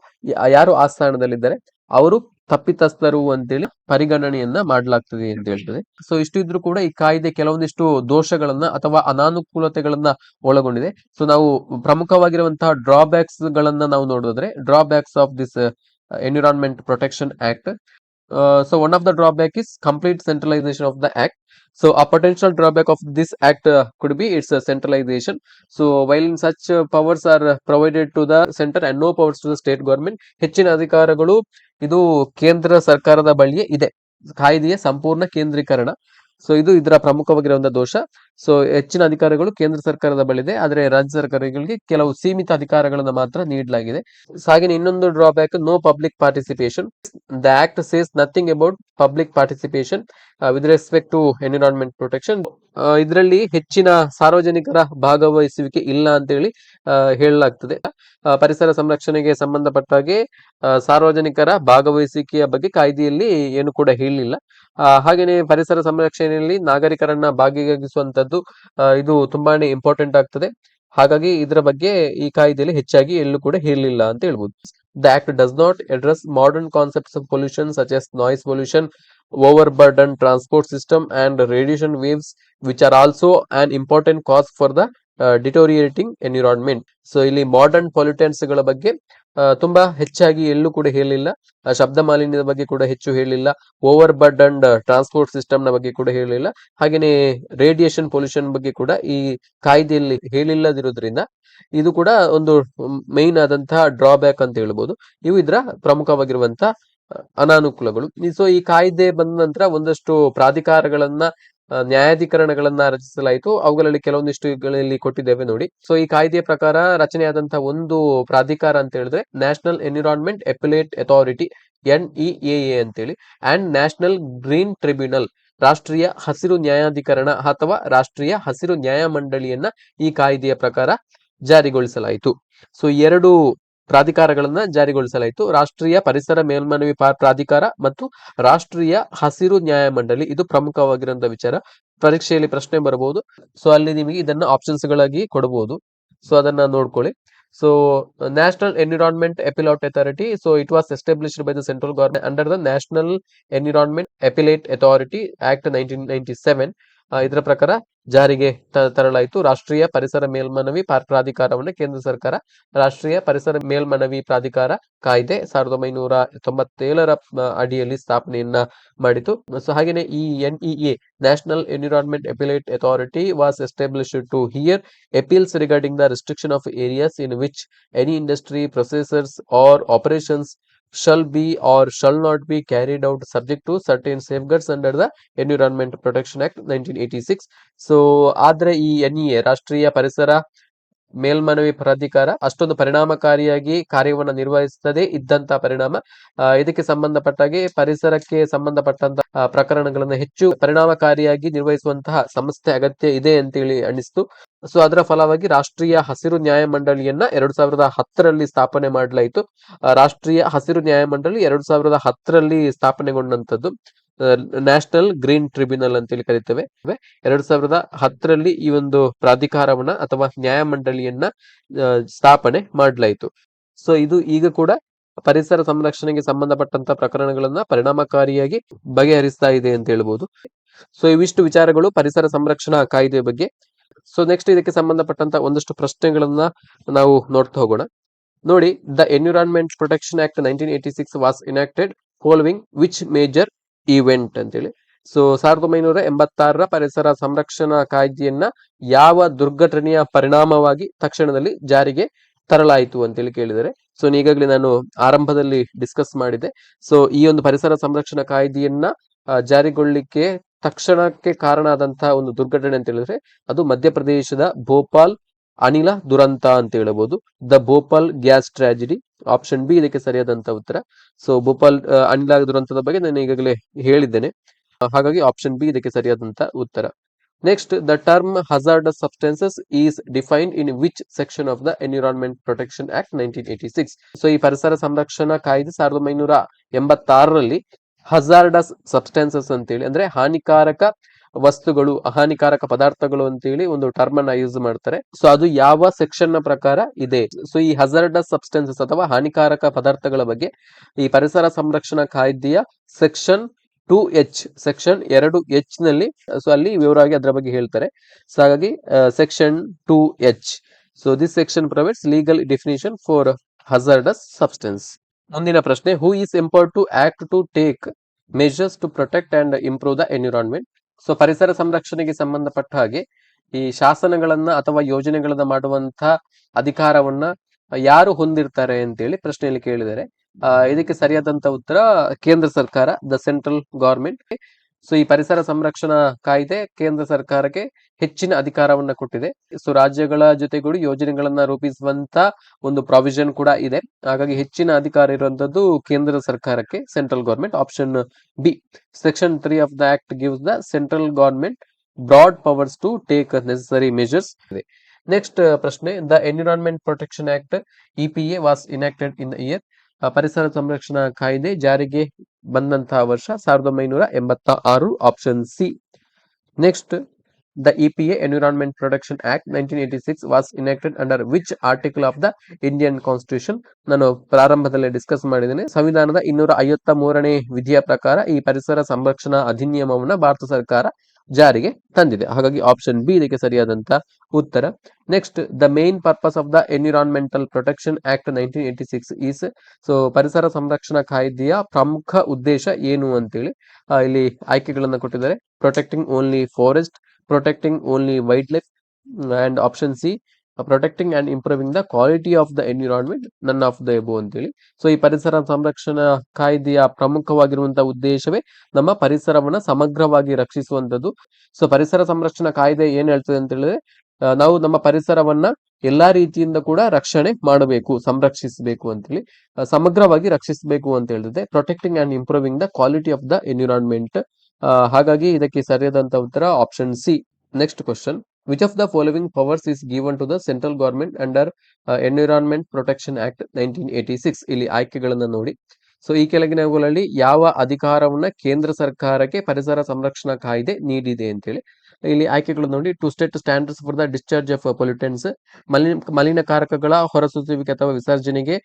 ಯಾರು ಆ ಸ್ಥಾನದಲ್ಲಿದ್ದಾರೆ ಅವರು ತಪ್ಪಿತಸ್ಥರು ಅಂತೇಳಿ ಪರಿಗಣನೆಯನ್ನ ಮಾಡಲಾಗ್ತದೆ ಅಂತ ಹೇಳ್ತದೆ. ಸೊ ಇಷ್ಟು ಇದ್ರೂ ಕೂಡ ಈ ಕಾಯ್ದೆ ಕೆಲವೊಂದಿಷ್ಟು ದೋಷಗಳನ್ನ ಅಥವಾ ಅನಾನುಕೂಲತೆಗಳನ್ನ ಒಳಗೊಂಡಿದೆ. ಸೊ ನಾವು ಪ್ರಮುಖವಾಗಿರುವಂತಹ ಡ್ರಾಬ್ಯಾಕ್ಸ್ ಗಳನ್ನ ನಾವು ನೋಡಿದ್ರೆ drawbacks of this environment protection act So one of the drawback is complete centralisation of the act So a potential drawback of this act uh, could be its uh, centralization. So while in such uh, powers are uh, provided to the center and no powers to the state government, ಹೆಚ್ಚಿನ ಅಧಿಕಾರಗಳು ಇದು ಕೇಂದ್ರ ಸರ್ಕಾರದ ಬಳಿಯೇ ಇದೆ ಕಾಯ್ದೆಯ ಸಂಪೂರ್ಣ ಕೇಂದ್ರೀಕರಣ so ಇದು ಇದರ ಪ್ರಮುಖವಾಗಿರುವಂತಹ ದೋಷ ಸೊ ಹೆಚ್ಚಿನ ಅಧಿಕಾರಗಳು ಕೇಂದ್ರ ಸರ್ಕಾರದ ಬಳಿದೆ ಆದರೆ ರಾಜ್ಯ ಸರ್ಕಾರಗಳಿಗೆ ಕೆಲವು ಸೀಮಿತ ಅಧಿಕಾರಗಳನ್ನ ಮಾತ್ರ ನೀಡಲಾಗಿದೆ. ಹಾಗೆ ಇನ್ನೊಂದು drawback no public participation the act says nothing about public participation with respect to environment protection ಇದರಲ್ಲಿ ಹೆಚ್ಚಿನ ಸಾರ್ವಜನಿಕರ ಭಾಗವಹಿಸುವಿಕೆ ಇಲ್ಲ ಅಂತ ಹೇಳಿ ಹೇಳಲಾಗ್ತದೆ. ಪರಿಸರ ಸಂರಕ್ಷಣೆಗೆ ಸಂಬಂಧಪಟ್ಟ ಹಾಗೆ ಸಾರ್ವಜನಿಕರ ಭಾಗವಹಿಸುವಿಕೆಯ ಬಗ್ಗೆ ಕಾಯ್ದೆಯಲ್ಲಿ ಏನು ಕೂಡ ಹೇಳಿಲ್ಲ. ಹಾಗೇನೆ ಪರಿಸರ ಸಂರಕ್ಷಣೆಯಲ್ಲಿ ನಾಗರಿಕರನ್ನ ಭಾಗಿಯಾಗಿಸುವಂತದ್ದು ಆ, ಇದು ತುಂಬಾನೇ ಇಂಪಾರ್ಟೆಂಟ್ ಆಗ್ತದೆ. ಹಾಗಾಗಿ ಇದರ ಬಗ್ಗೆ ಈ ಕಾಯ್ದೆಯಲ್ಲಿ ಹೆಚ್ಚಾಗಿ ಎಲ್ಲೂ ಕೂಡ ಹೇಳಲಿಲ್ಲ ಅಂತ ಹೇಳ್ಬೋದು. The act does not address modern concepts of pollution such as noise pollution overburden transport system and waves which which are also important important for for uh, deteriorating environment so ಇಲ್ಲಿ ಮಾಡರ್ನ್ ಪೊಲ್ಯೂಟೆಂಟ್ಸ್ಗಳ ಬಗ್ಗೆ ತುಂಬಾ ಹೆಚ್ಚಾಗಿ ಎಲ್ಲೂ ಕೂಡ ಹೇಳಿಲ್ಲ ಶಬ್ದ ಮಾಲಿನ್ಯದ ಬಗ್ಗೆ ಕೂಡ ಹೆಚ್ಚು ಹೇಳಿಲ್ಲ ಓವರ್ ಬರ್ಡನ್ಡ್ ಟ್ರಾನ್ಸ್ಪೋರ್ಟ್ ಸಿಸ್ಟಮ್ನ ಬಗ್ಗೆ ಕೂಡ ಹೇಳಿಲ್ಲ ಹಾಗೇನೆ ರೇಡಿಯೇಷನ್ ಪೊಲ್ಯೂಷನ್ ಬಗ್ಗೆ ಕೂಡ ಈ ಕಾಯ್ದೆಯಲ್ಲಿ ಹೇಳಿಲ್ಲದಿರೋದ್ರಿಂದ ಇದು ಕೂಡ ಒಂದು ಮೇನ್ ಆದಂತಹ ಡ್ರಾಬ್ಯಾಕ್ ಅಂತ ಹೇಳ್ಬೋದು. ಇವು ಇದರ ಪ್ರಮುಖವಾಗಿರುವಂತಹ ಅನಾನುಕೂಲಗಳು. ಸೊ ಈ ಕಾಯ್ದೆ ಬಂದ ನಂತರ ಒಂದಷ್ಟು ಪ್ರಾಧಿಕಾರಗಳನ್ನ ನ್ಯಾಯಾಧಿಕರಣಗಳನ್ನ ರಚಿಸಲಾಯಿತು. ಅವುಗಳಲ್ಲಿ ಕೆಲವೊಂದಿಷ್ಟುಗಳಲ್ಲಿ ಕೊಟ್ಟಿದ್ದೇವೆ ನೋಡಿ. ಸೊ ಈ ಕಾಯ್ದೆಯ ಪ್ರಕಾರ ರಚನೆಯಾದಂತಹ ಒಂದು ಪ್ರಾಧಿಕಾರ ಅಂತ ಹೇಳಿದ್ರೆ national environment appellate authority N E A ಅಂತೇಳಿ ಅಂಡ್ ನ್ಯಾಷನಲ್ ಗ್ರೀನ್ ಟ್ರಿಬ್ಯುನಲ್ ರಾಷ್ಟ್ರೀಯ ಹಸಿರು ನ್ಯಾಯಾಧಿಕರಣ ಅಥವಾ ರಾಷ್ಟ್ರೀಯ ಹಸಿರು ನ್ಯಾಯಮಂಡಳಿಯನ್ನ ಈ ಕಾಯ್ದೆಯ ಪ್ರಕಾರ ಜಾರಿಗೊಳಿಸಲಾಯಿತು. ಸೊ ಎರಡು ಪ್ರಾಧಿಕಾರಗಳನ್ನ ಜಾರಿಗೊಳಿಸಲಾಯಿತು. ರಾಷ್ಟ್ರೀಯ ಪರಿಸರ ಮೇಲ್ಮನವಿ ಪ್ರಾಧಿಕಾರ ಮತ್ತು ರಾಷ್ಟ್ರೀಯ ಹಸಿರು ನ್ಯಾಯಮಂಡಳಿ ಇದು ಪ್ರಮುಖವಾಗಿರುವಂತಹ ವಿಚಾರ. ಪರೀಕ್ಷೆಯಲ್ಲಿ ಪ್ರಶ್ನೆ ಬರಬಹುದು. ಸೊ ಅಲ್ಲಿ ನಿಮಗೆ ಇದನ್ನ ಆಪ್ಷನ್ಸ್ ಗಳಾಗಿ ಕೊಡಬಹುದು. ಸೊ ಅದನ್ನ ನೋಡ್ಕೊಳ್ಳಿ. So national environment appellate authority so it was established by the central government under the national environment appellate authority act nineteen ninety seven ಇದರ ಪ್ರಕಾರ ಜಾರಿಗೆ ತರಲಾಯಿತು. ರಾಷ್ಟ್ರೀಯ ಪರಿಸರ ಮೇಲ್ಮನವಿ ಪ್ರಾಧಿಕಾರವನ್ನು ಕೇಂದ್ರ ಸರ್ಕಾರ, ರಾಷ್ಟ್ರೀಯ ಪರಿಸರ ಮೇಲ್ಮನವಿ ಪ್ರಾಧಿಕಾರ ಕಾಯ್ದೆ ಸಾವಿರದ ಒಂಬೈನೂರ ತೊಂಬತ್ತೇಳರ ಅಡಿಯಲ್ಲಿ ಸ್ಥಾಪನೆಯನ್ನ ಮಾಡಿತು. ಸೊ, ಹಾಗೇನೆ ಈ N E A national environment appellate authority was establish to hear appeals regarding the restriction of areas in which any industry processors or operations shall be or shall not be carried out subject to certain safeguards under the Environment Protection Act 1986 so ಆದ್ರೆ ಈ N ರಾಷ್ಟ್ರೀಯ ಪರಿಸರ ಮೇಲ್ಮನವಿ ಪ್ರಾಧಿಕಾರ ಅಷ್ಟೊಂದು ಪರಿಣಾಮಕಾರಿಯಾಗಿ ಕಾರ್ಯವನ್ನು ನಿರ್ವಹಿಸುತ್ತದೆ ಇದ್ದಂತ ಪರಿಣಾಮ. ಇದಕ್ಕೆ ಸಂಬಂಧಪಟ್ಟಾಗೆ ಪರಿಸರಕ್ಕೆ ಸಂಬಂಧಪಟ್ಟಂತ ಆ, ಪ್ರಕರಣಗಳನ್ನು ಹೆಚ್ಚು ಪರಿಣಾಮಕಾರಿಯಾಗಿ ನಿರ್ವಹಿಸುವಂತಹ ಸಂಸ್ಥೆ ಅಗತ್ಯ ಇದೆ ಅಂತೇಳಿ ಅನಿಸ್ತು ಸೊ ಅದರ ಫಲವಾಗಿ ರಾಷ್ಟ್ರೀಯ ಹಸಿರು ನ್ಯಾಯಮಂಡಳಿಯನ್ನ ಎರಡ್ ಸಾವಿರದ ಹತ್ತರಲ್ಲಿ ಸ್ಥಾಪನೆ ಮಾಡಲಾಯಿತು. ರಾಷ್ಟ್ರೀಯ ಹಸಿರು ನ್ಯಾಯಮಂಡಳಿ ಎರಡ್ ಸಾವಿರದ ಹತ್ತರಲ್ಲಿ ಸ್ಥಾಪನೆಗೊಂಡಂತದ್ದು. ನ್ಯಾಷನಲ್ ಗ್ರೀನ್ ಟ್ರಿಬ್ಯುನಲ್ ಅಂತೇಳಿ ಕರಿತೇವೆ. ಎರಡ್ ಸಾವಿರದ ಹತ್ತರಲ್ಲಿ ಈ ಒಂದು ಪ್ರಾಧಿಕಾರವನ್ನ ಅಥವಾ ನ್ಯಾಯಮಂಡಳಿಯನ್ನ ಸ್ಥಾಪನೆ ಮಾಡಲಾಯಿತು. ಸೊ ಇದು ಈಗ ಕೂಡ ಪರಿಸರ ಸಂರಕ್ಷಣೆಗೆ ಸಂಬಂಧಪಟ್ಟಂತ ಪ್ರಕರಣಗಳನ್ನ ಪರಿಣಾಮಕಾರಿಯಾಗಿ ಬಗೆಹರಿಸ್ತಾ ಇದೆ ಅಂತ ಹೇಳ್ಬೋದು. ಸೊ ಇವಿಷ್ಟು ವಿಚಾರಗಳು ಪರಿಸರ ಸಂರಕ್ಷಣಾ ಕಾಯ್ದೆ ಬಗ್ಗೆ. ಸೊ ನೆಕ್ಸ್ಟ್ ಇದಕ್ಕೆ ಸಂಬಂಧಪಟ್ಟಂತ ಒಂದಷ್ಟು ಪ್ರಶ್ನೆಗಳನ್ನ ನಾವು ನೋಡ್ತಾ ಹೋಗೋಣ. ನೋಡಿ, the environment protection act nineteen eighty six was enacted following which major event ಅಂತೇಳಿ. ಸೊ ಸಾವಿರದ ಒಂಬೈನೂರ ಎಂಬತ್ತಾರರ ಪರಿಸರ ಸಂರಕ್ಷಣಾ ಕಾಯ್ದೆಯನ್ನ ಯಾವ ದುರ್ಘಟನೆಯ ಪರಿಣಾಮವಾಗಿ ತಕ್ಷಣದಲ್ಲಿ ಜಾರಿಗೆ ತರಲಾಯಿತು ಅಂತೇಳಿ ಕೇಳಿದರೆ. ಸೊ ಈಗಾಗಲೇ ನಾನು ಆರಂಭದಲ್ಲಿ ಡಿಸ್ಕಸ್ ಮಾಡಿದೆ ಸೊ ಈ ಒಂದು ಪರಿಸರ ಸಂರಕ್ಷಣಾ ಕಾಯ್ದೆಯನ್ನ ಜಾರಿಗೊಳ್ಳಿಕ್ಕೆ ತಕ್ಷಣಕ್ಕೆ ಕಾರಣ ಆದಂತಹ ಒಂದು ದುರ್ಘಟನೆ ಅಂತ ಹೇಳಿದ್ರೆ, ಅದು ಮಧ್ಯಪ್ರದೇಶದ ಭೋಪಾಲ್ ಅನಿಲ ದುರಂತ ಅಂತ ಹೇಳಬಹುದು the Bhopal gas tragedy option B ಇದಕ್ಕೆ ಸರಿಯಾದಂತ ಉತ್ತರ. ಸೊ ಭೋಪಾಲ್ ಅನಿಲ ದುರಂತದ ಬಗ್ಗೆ ನಾನು ಈಗಾಗಲೇ ಹೇಳಿದ್ದೇನೆ. ಹಾಗಾಗಿ ಆಪ್ಷನ್ ಬಿ ಇದಕ್ಕೆ ಸರಿಯಾದಂತ ಉತ್ತರ. Next the term hazardous substances is defined in which section of the environment protection act nineteen eighty six so ಈ ಪರಿಸರ ಸಂರಕ್ಷಣಾ ಕಾಯ್ದೆ ಸಾವಿರದ ಒಂಬೈನೂರ ಎಂಬತ್ತಾರರಲ್ಲಿ ಹಜಾರ್ಡಸ್ ಸಬ್ಸ್ಟೆನ್ಸಸ್ ಅಂತೇಳಿ, ಅಂದ್ರೆ ಹಾನಿಕಾರಕ ವಸ್ತುಗಳು, ಅಹಾನಿಕಾರಕ ಪದಾರ್ಥಗಳು ಅಂತೇಳಿ ಒಂದು ಟರ್ಮ್ ಅನ್ನ ಯೂಸ್ ಮಾಡ್ತಾರೆ. ಸೊ ಅದು ಯಾವ ಸೆಕ್ಷನ್ನ ಪ್ರಕಾರ ಇದೆ? ಸೊ ಈ ಹಜರ್ಡಸ್ ಸಬ್ಸ್ಟೆನ್ಸಸ್ ಅಥವಾ ಹಾನಿಕಾರಕ ಪದಾರ್ಥಗಳ ಬಗ್ಗೆ ಈ ಪರಿಸರ ಸಂರಕ್ಷಣಾ ಕಾಯ್ದೆಯ ಸೆಕ್ಷನ್ ಟು ಎಚ್ ಸೆಕ್ಷನ್ ಎರಡು ಎಚ್ನಲ್ಲಿ ಸೊ ಅಲ್ಲಿ ವಿವರವಾಗಿ ಅದರ ಬಗ್ಗೆ ಹೇಳ್ತಾರೆ. ಸೊ ಹಾಗಾಗಿ section two H so this section provides legal definition for hazardous substance ಮುಂದಿನ ಪ್ರಶ್ನೆ who is empowered to act to take measures to protect and improve the environment so ಪರಿಸರ ಸಂರಕ್ಷಣೆಗೆ ಸಂಬಂಧಪಟ್ಟ ಹಾಗೆ ಈ ಶಾಸನಗಳನ್ನ ಅಥವಾ ಯೋಜನೆಗಳನ್ನ ಮಾಡುವಂತ ಅಧಿಕಾರವನ್ನ ಯಾರು ಹೊಂದಿರ್ತಾರೆ ಅಂತೇಳಿ ಪ್ರಶ್ನೆಯಲ್ಲಿ ಕೇಳಿದ್ದಾರೆ. ಆ, ಇದಕ್ಕೆ ಸರಿಯಾದಂತ ಉತ್ತರ ಕೇಂದ್ರ ಸರ್ಕಾರ ದ ಸೆಂಟ್ರಲ್ ಗವರ್ಮೆಂಟ್ ಸೊ ಈ ಪರಿಸರ ಸಂರಕ್ಷಣಾ ಕಾಯ್ದೆ ಕೇಂದ್ರ ಸರ್ಕಾರಕ್ಕೆ ಹೆಚ್ಚಿನ ಅಧಿಕಾರವನ್ನ ಕೊಟ್ಟಿದೆ. ಸೊ ರಾಜ್ಯಗಳ ಜೊತೆಗೂಡಿ ಯೋಜನೆಗಳನ್ನ ರೂಪಿಸುವಂತ ಒಂದು ಪ್ರಾವಿಷನ್ ಕೂಡ ಇದೆ. ಹಾಗಾಗಿ ಹೆಚ್ಚಿನ ಅಧಿಕಾರ ಇರುವಂತದ್ದು ಕೇಂದ್ರ ಸರ್ಕಾರಕ್ಕೆ central government option B section three of the act gives the central government broad powers to take necessary measures next ಪ್ರಶ್ನೆ. The environment protection act EPA was enacted in the year ಪರಿಸರ ಸಂರಕ್ಷಣಾ ಕಾಯ್ದೆ ಜಾರಿಗೆ ಬಂದಂತಹ ವರ್ಷ ಸಾವಿರದ ಒಂಬೈನೂರ ಎಂಬತ್ತ ಆರು option C next the EPA environment protection act nineteen eighty six was enacted under which article of the Indian constitution ನಾನು ಪ್ರಾರಂಭದಲ್ಲಿ ಡಿಸ್ಕಸ್ ಮಾಡಿದ್ದೇನೆ. ಸಂವಿಧಾನದ ಇನ್ನೂರ ಐವತ್ತ ಮೂರನೇ ವಿಧಿಯ ಪ್ರಕಾರ ಈ ಪರಿಸರ ಸಂರಕ್ಷಣಾ ಅಧಿನಿಯಮವನ್ನು ಭಾರತ ಸರ್ಕಾರ ಜಾರಿಗೆ ತಂದಿದೆ. ಹಾಗಾಗಿ ಆಪ್ಷನ್ ಬಿ ಇದಕ್ಕೆ ಸರಿಯಾದಂತ ಉತ್ತರ. Next the main purpose of the environmental protection act nineteen eighty six is so ಪರಿಸರ ಸಂರಕ್ಷಣಾ ಕಾಯ್ದೆಯ ಪ್ರಮುಖ ಉದ್ದೇಶ ಏನು ಅಂತೇಳಿ ಇಲ್ಲಿ ಆಯ್ಕೆಗಳನ್ನ ಕೊಟ್ಟಿದ್ದಾರೆ. Protecting only forest protecting only wildlife and option C protecting and improving the quality of the environment none of the above ಅಂತೇಳಿ. ಸೊ ಈ ಪರಿಸರ ಸಂರಕ್ಷಣಾ ಕಾಯ್ದೆಯ ಪ್ರಮುಖವಾಗಿರುವಂತಹ ಉದ್ದೇಶವೇ ನಮ್ಮ ಪರಿಸರವನ್ನ ಸಮಗ್ರವಾಗಿ ರಕ್ಷಿಸುವಂತದ್ದು ಸೊ ಪರಿಸರ ಸಂರಕ್ಷಣಾ ಕಾಯ್ದೆ ಏನ್ ಹೇಳ್ತದೆ ಅಂತ ಹೇಳಿದ್ರೆ ನಾವು ನಮ್ಮ ಪರಿಸರವನ್ನ ಎಲ್ಲಾ ರೀತಿಯಿಂದ ಕೂಡ ರಕ್ಷಣೆ ಮಾಡಬೇಕು, ಸಂರಕ್ಷಿಸಬೇಕು ಅಂತೇಳಿ. ಸಮಗ್ರವಾಗಿ ರಕ್ಷಿಸಬೇಕು ಅಂತ ಹೇಳಿದ್ರೆ protecting and improving the quality of the environment ಹಾಗಾಗಿ ಇದಕ್ಕೆ ಸರಿಯಾದಂತ ಉತ್ತರ option C next question of the following powers is given to the central government under environment protection act nineteen eighty six ಇಲ್ಲಿ ಆಯ್ಕೆಗಳನ್ನ ನೋಡಿ. ಸೊ ಈ ಕೆಳಗಿನವುಗಳಲ್ಲಿ ಯಾವ ಅಧಿಕಾರವನ್ನ ಕೇಂದ್ರ ಸರ್ಕಾರಕ್ಕೆ ಪರಿಸರ ಸಂರಕ್ಷಣಾ ಕಾಯ್ದೆ ನೀಡಿದೆ ಅಂತೇಳಿ. ಇಲ್ಲಿ ಆಯ್ಕೆಗಳು ನೋಡಿ to state standards for the discharge of pollutants ಮಲಿನ ಮಲಿನಕಾರಕಗಳ ಹೊರಸೂಸುವಿಕೆ ಅಥವಾ ವಿಸರ್ಜನೆಗೆ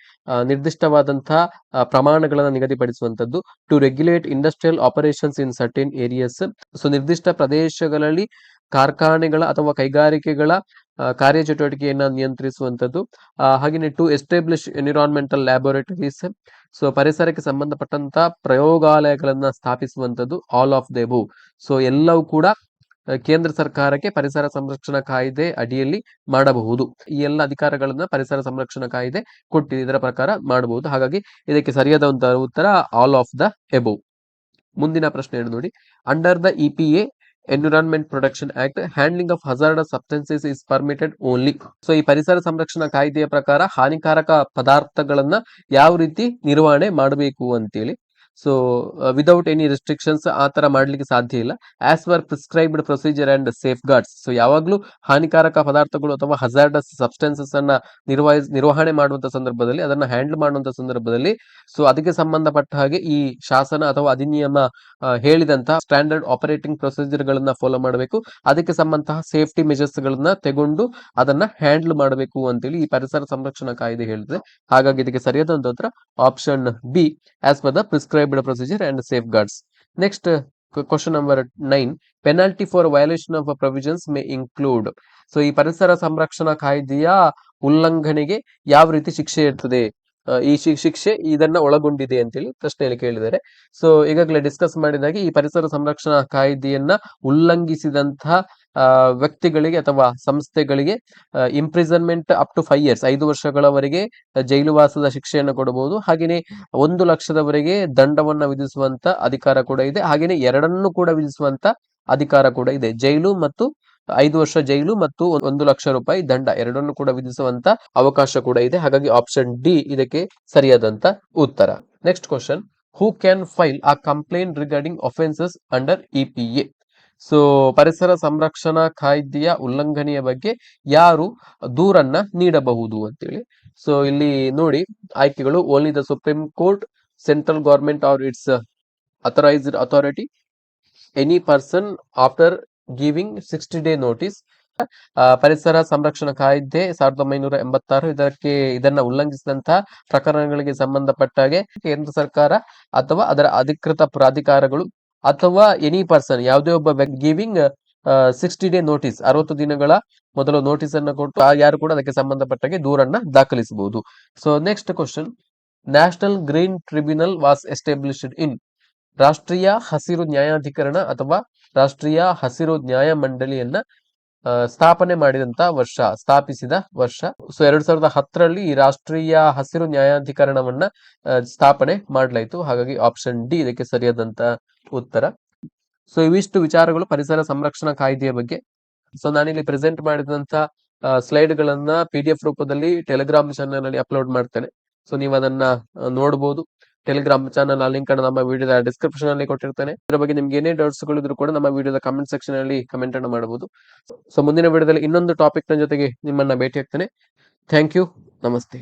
ನಿರ್ದಿಷ್ಟವಾದಂತಹ ಪ್ರಮಾಣಗಳನ್ನು ನಿಗದಿಪಡಿಸುವಂತದ್ದು to regulate industrial operations in certain areas so ನಿರ್ದಿಷ್ಟ ಪ್ರದೇಶಗಳಲ್ಲಿ ಕಾರ್ಖಾನೆಗಳ ಅಥವಾ ಕೈಗಾರಿಕೆಗಳ ಕಾರ್ಯಚಟುವಟಿಕೆಯನ್ನು ಆ, ಹಾಗೆಯೇ to establish environmental laboratories so ಪರಿಸರಕ್ಕೆ ಸಂಬಂಧಪಟ್ಟಂತ ಪ್ರಯೋಗಾಲಯಗಳನ್ನ ಸ್ಥಾಪಿಸುವಂತದ್ದು all of the above so ಎಲ್ಲವೂ ಕೂಡ ಕೇಂದ್ರ ಸರ್ಕಾರಕ್ಕೆ ಪರಿಸರ ಸಂರಕ್ಷಣಾ ಕಾಯ್ದೆ ಅಡಿಯಲ್ಲಿ ಮಾಡಬಹುದು. ಈ ಎಲ್ಲ ಅಧಿಕಾರಗಳನ್ನ ಪರಿಸರ ಸಂರಕ್ಷಣಾ ಕಾಯ್ದೆ ಕೊಟ್ಟಿದೆ. ಇದರ ಪ್ರಕಾರ ಮಾಡಬಹುದು. ಹಾಗಾಗಿ ಇದಕ್ಕೆ ಸರಿಯಾದ ಒಂದು ಉತ್ತರ ಆಲ್ ಆಫ್ ದ ಎಬೋ ಮುಂದಿನ ಪ್ರಶ್ನೆ ನೋಡಿ. Under the EPA environment protection act handling of hazard substances is permitted only so ಈ ಪರಿಸರ ಸಂರಕ್ಷಣಾ ಕಾಯ್ದೆಯ ಪ್ರಕಾರ ಹಾನಿಕಾರಕ ಪದಾರ್ಥಗಳನ್ನ ಯಾವ ರೀತಿ ನಿರ್ವಹಣೆ ಮಾಡಬೇಕು ಅಂತೇಳಿ ಸೊ ವಿದೌಟ್ ಎನಿ ರೆಸ್ಟ್ರಿಕ್ಷನ್ಸ್ ಆ ತರ ಮಾಡ್ಲಿಕ್ಕೆ ಸಾಧ್ಯ ಇಲ್ಲ. As per prescribed procedure and safeguards so ಯಾವಾಗ್ಲೂ ಹಾನಿಕಾರಕ ಪದಾರ್ಥಗಳು ಅಥವಾ ಹಜಾರ್ಡಸ್ ಸಬ್ಸ್ಟೆನ್ಸಸ್ ಅನ್ನ ನಿರ್ವಹಿಸ್ ನಿರ್ವಹಣೆ ಮಾಡುವಂತ ಸಂದರ್ಭದಲ್ಲಿ, ಅದನ್ನ ಹ್ಯಾಂಡಲ್ ಮಾಡುವಂತ ಸಂದರ್ಭದಲ್ಲಿ ಸೊ ಅದಕ್ಕೆ ಸಂಬಂಧಪಟ್ಟ ಹಾಗೆ ಈ ಶಾಸನ ಅಥವಾ ಅಧಿನಿಯಮ ಹೇಳಿದಂತಹ ಸ್ಟ್ಯಾಂಡರ್ಡ್ ಆಪರೇಟಿಂಗ್ ಪ್ರೊಸೀಜರ್ ಗಳನ್ನ ಫಾಲೋ ಮಾಡಬೇಕು. ಅದಕ್ಕೆ ಸಂಬಂಧ ಸೇಫ್ಟಿ ಮೆಜರ್ಸ್ ಗಳನ್ನ ತಗೊಂಡು ಅದನ್ನ ಹ್ಯಾಂಡಲ್ ಮಾಡಬೇಕು ಅಂತೇಳಿ ಈ ಪರಿಸರ ಸಂರಕ್ಷಣಾ ಕಾಯ್ದೆ ಹೇಳಿದೆ. ಹಾಗಾಗಿ ಇದಕ್ಕೆ ಸರಿಯಾದ ಒಂದು ಉತ್ತರ option B as per the prescribed procedure and safeguards next question number nine penalty for violation of provisions may include so ಈ ಪರಿಸರ ಸಂರಕ್ಷಣಾ ಕಾಯ್ದೆಯ ಉಲ್ಲಂಘನೆಗೆ ಯಾವ ರೀತಿ ಶಿಕ್ಷೆ ಇರ್ತದೆ? ಈ ಶಿಕ್ಷೆ ಇದನ್ನ ಒಳಗೊಂಡಿದೆ ಅಂತೇಳಿ ಪ್ರಶ್ನೆಯಲ್ಲಿ ಕೇಳಿದ್ದಾರೆ. ಸೊ ಈಗಾಗಲೇ ಡಿಸ್ಕಸ್ ಮಾಡಿದಾಗ ಈ ಪರಿಸರ ಸಂರಕ್ಷಣಾ ಕಾಯ್ದೆಯನ್ನ ಉಲ್ಲಂಘಿಸಿದಂತಹ ವ್ಯಕ್ತಿಗಳಿಗೆ ಅಥವಾ ಸಂಸ್ಥೆಗಳಿಗೆ imprisonment up to five years ಐದು ವರ್ಷಗಳವರೆಗೆ ಜೈಲುವಾಸದ ಶಿಕ್ಷೆಯನ್ನು ಕೊಡಬಹುದು. ಹಾಗೆಯೇ ಒಂದು ಲಕ್ಷದವರೆಗೆ ದಂಡವನ್ನ ವಿಧಿಸುವಂತ ಅಧಿಕಾರ ಕೂಡ ಇದೆ. ಹಾಗೆಯೇ ಎರಡನ್ನು ಕೂಡ ವಿಧಿಸುವಂತ ಅಧಿಕಾರ ಕೂಡ ಇದೆ. ಜೈಲು ಮತ್ತು ಐದು ವರ್ಷ ಜೈಲು ಮತ್ತು ಒಂದು ಲಕ್ಷ ರೂಪಾಯಿ ದಂಡ ಎರಡನ್ನು ಕೂಡ ವಿಧಿಸುವಂತ ಅವಕಾಶ ಕೂಡ ಇದೆ. ಹಾಗಾಗಿ ಆಪ್ಷನ್ ಡಿ ಇದಕ್ಕೆ ಸರಿಯಾದಂತ ಉತ್ತರ. Next question who can file a complaint regarding offences under EPA so ಪರಿಸರ ಸಂರಕ್ಷಣಾ ಕಾಯ್ದೆಯ ಉಲ್ಲಂಘನೆಯ ಬಗ್ಗೆ ಯಾರು ದೂರನ್ನ ನೀಡಬಹುದು ಅಂತೇಳಿ. ಸೊ ಇಲ್ಲಿ ನೋಡಿ, ಆಯ್ಕೆಗಳು. Only the supreme court central government or its authorized authority any person after giving sixty day notice ಪರಿಸರ ಸಂರಕ್ಷಣಾ ಕಾಯ್ದೆ ಸಾವಿರದ ಒಂಬೈನೂರ ಎಂಬತ್ತಾರು ಇದಕ್ಕೆ ಇದನ್ನ ಉಲ್ಲಂಘಿಸಿದಂತಹ ಪ್ರಕರಣಗಳಿಗೆ ಸಂಬಂಧಪಟ್ಟಾಗೆ ಕೇಂದ್ರ ಸರ್ಕಾರ ಅಥವಾ ಅದರ ಅಧಿಕೃತ ಪ್ರಾಧಿಕಾರಗಳು ಅಥವಾ ಎನಿ ಪರ್ಸನ್ ಯಾವುದೇ ಒಬ್ಬ ಗಿವಿಂಗ್ ಸಿಕ್ಸ್ಟಿ ಡೇ ನೋಟಿಸ್ ಅರವತ್ತು ದಿನಗಳ ಮೊದಲು ನೋಟಿಸ್ ಅನ್ನು ಕೊಟ್ಟು ಯಾರು ಕೂಡ ಅದಕ್ಕೆ ಸಂಬಂಧಪಟ್ಟಾಗೆ ದೂರನ್ನ ದಾಖಲಿಸಬಹುದು. So next question national green tribunal was established in ರಾಷ್ಟ್ರೀಯ ಹಸಿರು ನ್ಯಾಯಾಧಿಕರಣ ಅಥವಾ ರಾಷ್ಟ್ರೀಯ ಹಸಿರು ನ್ಯಾಯ ಮಂಡಳಿಯನ್ನ ಸ್ಥಾಪನೆ ಮಾಡಿದಂತ ವರ್ಷ, ಸ್ಥಾಪಿಸಿದ ವರ್ಷ. ಸೊ ಎರಡ್ ಸಾವಿರದ ಹತ್ತರಲ್ಲಿ ಈ ರಾಷ್ಟ್ರೀಯ ಹಸಿರು ನ್ಯಾಯಾಧಿಕರಣವನ್ನ ಸ್ಥಾಪನೆ ಮಾಡಲಾಯಿತು. ಹಾಗಾಗಿ ಆಪ್ಷನ್ ಡಿ ಇದಕ್ಕೆ ಸರಿಯಾದಂತ ಉತ್ತರ. ಸೊ ಇವಿಷ್ಟು ವಿಚಾರಗಳು ಪರಿಸರ ಸಂರಕ್ಷಣಾ ಕಾಯ್ದೆಯ ಬಗ್ಗೆ. ಸೊ ನಾನಿಲ್ಲಿ ಪ್ರೆಸೆಂಟ್ ಮಾಡಿದಂತ ಸ್ಲೈಡ್ ಗಳನ್ನ ಪಿ ಡಿ ಎಫ್ ರೂಪದಲ್ಲಿ ಟೆಲಿಗ್ರಾಮ್ ಚಾನಲ್ ಅಲ್ಲಿ ಅಪ್ಲೋಡ್ ಮಾಡ್ತೇನೆ. ಸೊ ನೀವು ಅದನ್ನ ನೋಡಬಹುದು ಟೆಲಿಗ್ರಾಮ್ ಚಾನಲ್ ಆ ಲಿಂಕ್ ಅನ್ನು ನಮ್ಮ ವಿಡಿಯೋದ ಡಿಸ್ಕ್ರಿಪ್ಷನ್ ಅಲ್ಲಿ ಕೊಟ್ಟಿರ್ತೇನೆ. ಇದರ ಬಗ್ಗೆ ನಿಮ್ಗೆ ಏನೇ ಡೌಟ್ಸ್ ಗಳಿದ್ರು ಕೂಡ ನಮ್ಮ ವಿಡಿಯೋದ ಕಮೆಂಟ್ ಸೆಕ್ಷನ್ ಅಲ್ಲಿ ಕಮೆಂಟ್ ಅನ್ನು ಮಾಡಬಹುದು. ಸೊ ಮುಂದಿನ ವಿಡಿಯೋದಲ್ಲಿ ಇನ್ನೊಂದು ಟಾಪಿಕ್ನ ಜೊತೆಗೆ ನಿಮ್ಮನ್ನ ಭೇಟಿ ಆಗ್ತೇನೆ ಥ್ಯಾಂಕ್ ಯು ನಮಸ್ತೆ